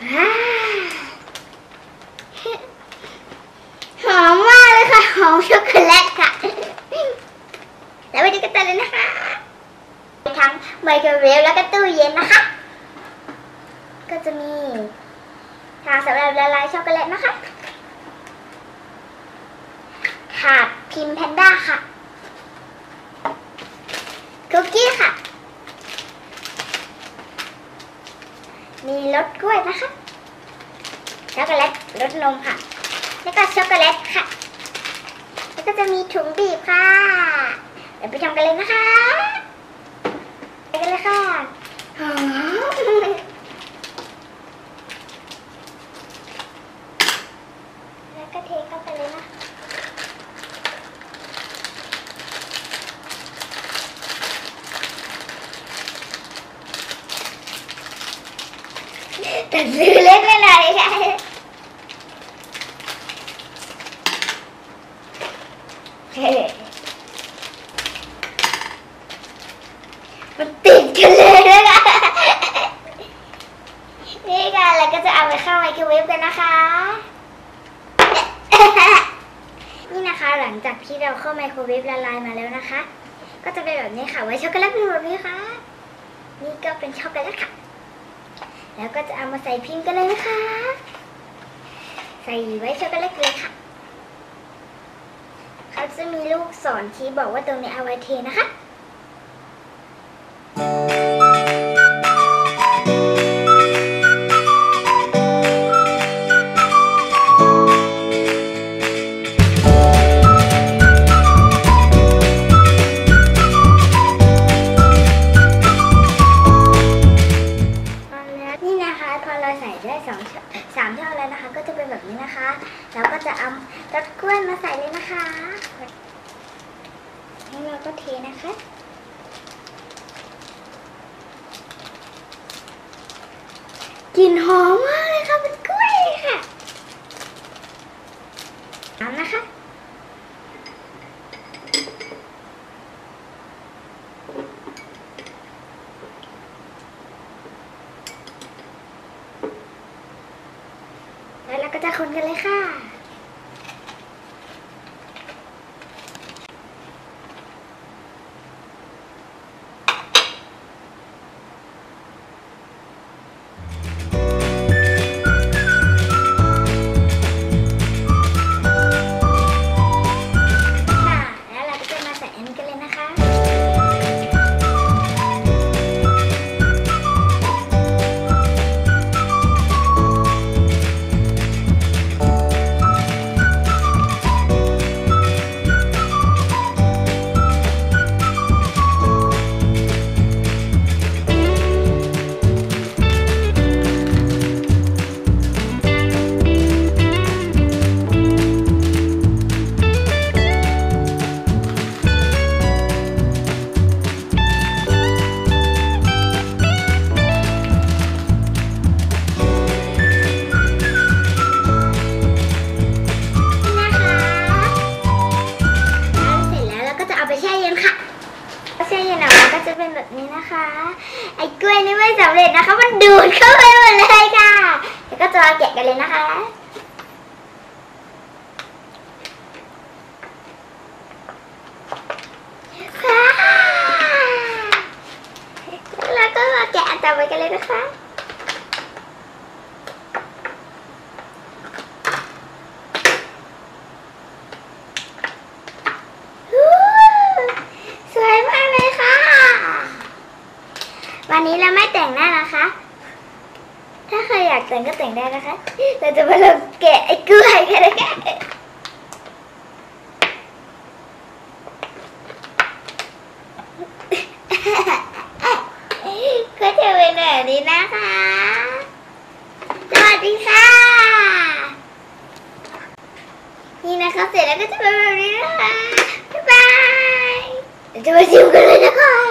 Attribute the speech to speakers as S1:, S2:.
S1: หอมมากเลยค่ะ หอมช็อกโกแลตค่ะ แล้วไปดูกันต่อเลยนะคะทั้งไมโครเวฟแล้วก็ตู้เย็นนะคะ ก็จะมีทางสำหรับละลายช็อกโกแลตนะคะถาดพิมพ์แพนด้าค่ะ คุกกี้ค่ะ มีรสกล้วยนะคะช็อกโกแลตรสนมค่ะ แล้วก็ช็อกโกแลตค่ะ แล้วก็จะมีถุงบีบค่ะเดี๋ยวไปทำกันเลยนะคะ ไปกันเลยค่ะหอมแล้วก็เทเข้าไปเลยนะ แต่ซื้อเล็กไปหน่อยค่ะมันติดกันเลยนะคะนี่ค่ะแล้วก็จะเอาไปเข้าไมโครเวฟกันนะคะ นี่นะคะหลังจากที่เราเข้าไมโครเวฟละลายมาแล้วนะคะ ก็จะเป็นแบบนี้ค่ะ ไว้ช็อกโกแลตเป็นแบบนี้ค่ะ นี่ก็เป็นช็อกโกแลตค่ะ แล้วก็จะเอามาใส่พิมพ์กันเลยนะคะ ใส่ไว้ช็อกโกแลตเลยค่ะเขาจะมีลูกศรชี้บอกว่าตรงนี้เอาไว้เทนะคะ รสกล้วยมาใส่เลยนะคะแล้วเราก็เทนะคะ กลิ่นหอมมากเลยค่ะเป็นกล้วยค่ะน้ำนะคะแล้วเราก็จะคนกันเลยค่ะค่ะ นะคะ ไอ้กล้วยนี่ไม่สำเร็จนะคะ มันดูดเข้าไปหมดเลยค่ะแล้วก็จะมาแกะกันเลยนะคะค่ะแล้วก็มาแกะอันต่อไปกันเลยนะคะ ฮู้สวยมากเลยค่ะ วันนี้เราไม่แต่งหน้านะคะ ถ้าใครอยากแต่งก็แต่งได้นะคะ เราจะมาลองแกะไอ้กล้วยกันนะคะก็จะเป็นแบบนี้นะคะ สวัสดีค่ะ นี่นะคะเสร็จแล้วก็จะเป็นแบบนี้นะคะ บ๊ายบายเดี๋ยวจะมาชิมกันเลยนะคะ